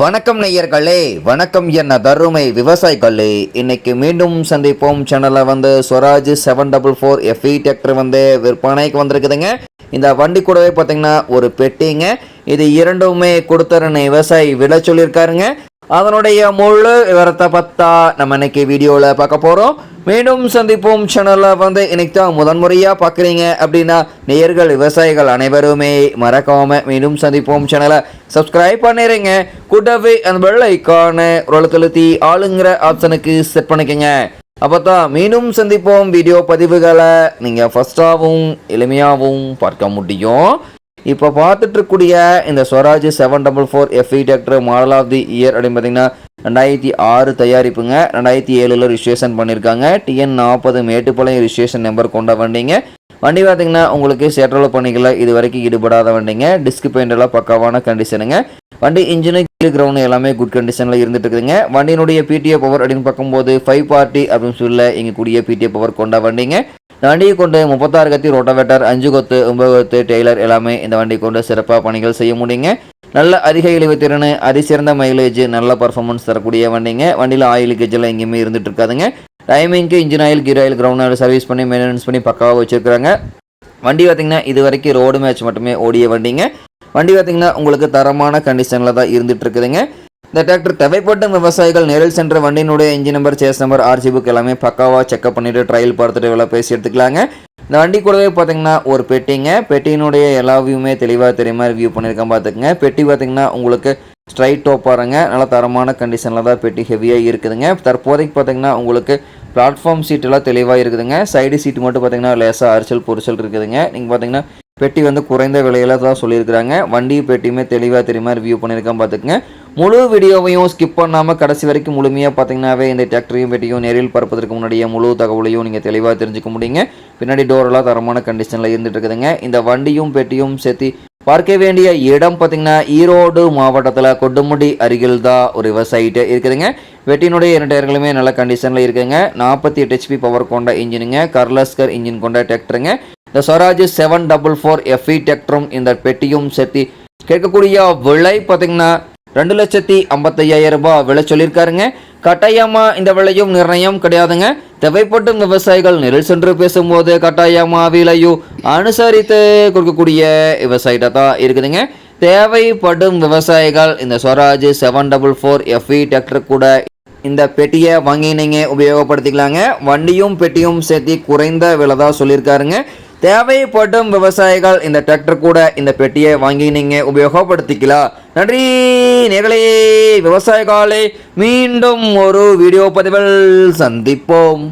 வணக்கம் நேயர்களே வணக்கம் என்ன தருமை விவசாயிகளே. இன்னைக்கு மீண்டும் சந்திப்போம். சேனலில் வந்து Swaraj seven double four FE tractor வந்து விற்பனைக்கு வந்திருக்குதுங்க. இந்த வண்டி கூடவே பார்த்தீங்கன்னா ஒரு பெட்டிங்க. இது இரண்டுமே கொடுத்தரன்னு விவசாயி விட சொல்லியிருக்காருங்க. அதனுடைய முழு விவரத்தை பார்த்தா நம்ம இன்னைக்கு வீடியோவில் பார்க்க போகிறோம் மீண்டும் சந்திப்போம். சேனலில் வந்து இன்னைக்கு தான் முதன்முறையாக பார்க்குறீங்க அப்படின்னா நேயர்கள் விவசாயிகள் அனைவருமே மறக்காமல் மீண்டும் சந்திப்போம். சேனலை சப்ஸ்கிரைப் பண்ணிடுங்க கூட்டவே அந்த பெல் ஐக்கானை ஒரு ஆளுங்கிற ஆப்ஷனுக்கு செட் பண்ணிக்கோங்க. அப்போ தான் மீண்டும் சந்திப்போம். வீடியோ பதிவுகளை நீங்கள் ஃபஸ்ட்டாகவும் எளிமையாகவும் பார்க்க முடியும். இப்போ பார்த்துட்ருக்கூடிய இந்த Swaraj seven double four FE tractor model of the year அப்படின்னு பார்த்தீங்கன்னா ரெண்டாயிரத்தி ஆறு தயாரிப்புங்க. ரெண்டாயிரத்தி ஏழில் ரிஜிஸ்ட்ரேஷன் பண்ணியிருக்காங்க டிஎன் நாற்பது மேட்டுப்பாளையம் ரிஜிஸ்ட்ரேஷன் நம்பர் கொண்ட வண்டிங்க. வண்டி பார்த்தீங்கன்னா உங்களுக்கு செட்ரோல் பணிகளில் இது வரைக்கும் ஈடுபடாத வண்டிங்க. டிஸ்க் பெயிண்ட் எல்லாம் பக்காவான கண்டிஷனுங்க வண்டி இன்ஜினு கீழ் கிரவுண்ட் எல்லாமே குட் கண்டிஷனில் இருந்துட்டு இருக்குதுங்க வண்டியினுடைய பிடிஏ பவர் அப்படின்னு பார்க்கும்போது ஃபைவ் பார்ட்டி அப்படின்னு சொல்ல இங்கே கூடிய பிடிஏ பவர் கொண்ட வண்டிங்க. இந்த வண்டியை கொண்டு முப்பத்தாறு கத்தி ரோட்டோவேட்டர் அஞ்சு கொத்து ஒன்பது கொத்து டெய்லர் எல்லாமே இந்த வண்டி கொண்டு சிறப்பாக பணிகள் செய்ய முடியுங்க. நல்ல அதிக இழிவு அதிசிறந்த மைலேஜ் நல்ல பர்ஃபார்மன்ஸ் தரக்கூடிய வண்டிங்க. வண்டியில் ஆயில் கெஜெல்லாம் எங்கேயுமே இருந்துட்டு இருக்காதுங்க. டைமிங்க்கு engine oil gear oil ground oil service பண்ணி மெயின்டெனன்ஸ் பண்ணி பக்காவாக வச்சுருக்காங்க வண்டி பார்த்தீங்கன்னா இது வரைக்கும் ரோடு மேட்ச் மட்டுமே ஓடிய வண்டிங்க. வண்டி பார்த்தீங்கன்னா உங்களுக்கு தரமான கண்டிஷனில் தான் இருந்துட்டு இருக்குதுங்க. இந்த டிராக்டர் தேவைப்பட்ட விவசாயிகள் நேரில் சென்ற வண்டியினுடைய engine number chassis number RC book எல்லாமே பக்காவாக செக்அப் பண்ணிட்டு ட்ரையல் பார்த்துட்டு விலை பேசி எடுத்துக்கலாங்க. இந்த வண்டி கூடவே பார்த்தீங்கன்னா ஒரு பெட்டிங்க. பெட்டியினுடைய எல்லா வியூமே தெளிவாக தெரியுமா வியூ பண்ணியிருக்கேன் பார்த்துக்குங்க பெட்டி பார்த்தீங்கன்னா உங்களுக்கு ஸ்ட்ரைட் டோப் பாருங்க. நல்ல தரமான கண்டிஷனில் தான் பெட்டி ஹெவியாக இருக்குதுங்க. தற்போதைக்கு பார்த்தீங்கன்னா உங்களுக்கு பிளாட்ஃபார்ம் சீட்டெல்லாம் தெளிவாக இருக்குதுங்க. சைடு சீட் மட்டும் பார்த்தீங்கன்னா லேசாக அரிசல் பொரிச்சல் இருக்குதுங்க. நீங்கள் பார்த்தீங்கன்னா பெட்டி வந்து குறைந்த விலையில தான் சொல்லியிருக்கிறாங்க. வண்டி பெட்டியுமே தெளிவாக தெரியுமா ரிவ்யூ பண்ணியிருக்கேன் பார்த்துக்குங்க முழு வீடியோவையும் ஸ்கிப் பண்ணாமல் கடைசி வரைக்கும் முழுமையாக பார்த்தீங்கன்னாவே இந்த டிராக்டரையும் பெட்டியும் நேரில் பரப்பதற்கு முன்னாடியே முழு தகவலையும் நீங்கள் தெளிவாக தெரிஞ்சுக்க முடியுங்க. பின்னாடி டோரெல்லாம் தரமான கண்டிஷனில் இருந்துட்டு இருக்குதுங்க. இந்த வண்டியும் பெட்டியும் சேர்த்து பார்க்க வேண்டிய இடம் பார்த்தீங்கன்னா ஈரோடு மாவட்டத்தில் கொட்டுமுடி அருகில் தான் ஒரு விவசாயிட்டு இருக்குதுங்க. வெட்டினுடைய இரண்டு டயர்களுமே நல்ல கண்டிஷனில் இருக்குதுங்க. நாற்பத்தி எட்டு ஹெச்பி பவர் கொண்ட இன்ஜினுங்க. கர்லஸ்கர் இன்ஜின் கொண்ட டிராக்டருங்க இந்த Swaraj seven double four FE டிராக்டரும் இந்த பெட்டியும் சேர்த்து கேட்கக்கூடிய விலை பார்த்திங்கன்னா ரெண்டு லட்சத்தி ஐம்பத்தையாயிரம் ரூபாய் விலை சொல்லியிருக்காருங்க. கட்டாயமா இந்த விலையும் நிர்ணயம் கிடையாதுங்க. தேவைப்படும் விவசாயிகள் நெரில் சென்று பேசும்போது கட்டாயமா விலையும் அனுசரித்து கொடுக்கக்கூடிய விவசாயிட்ட தான் இருக்குதுங்க. தேவைப்படும் விவசாயிகள் இந்த Swaraj seven double four FE tractor கூட இந்த பெட்டியை வாங்கி நீங்கள் உபயோகப்படுத்திக்கலாங்க. வண்டியும் பெட்டியும் சேர்த்து குறைந்த விலை தான் சொல்லியிருக்காருங்க. தேவைப்படும் விவசாயிகள் இந்த டிராக்டர் கூட இந்த பெட்டியை வாங்கி நீங்கள் உபயோகப்படுத்திக்கலாம். நன்றி நேர்களே. விவசாயிகளே மீண்டும் ஒரு வீடியோ பதிவில் சந்திப்போம்.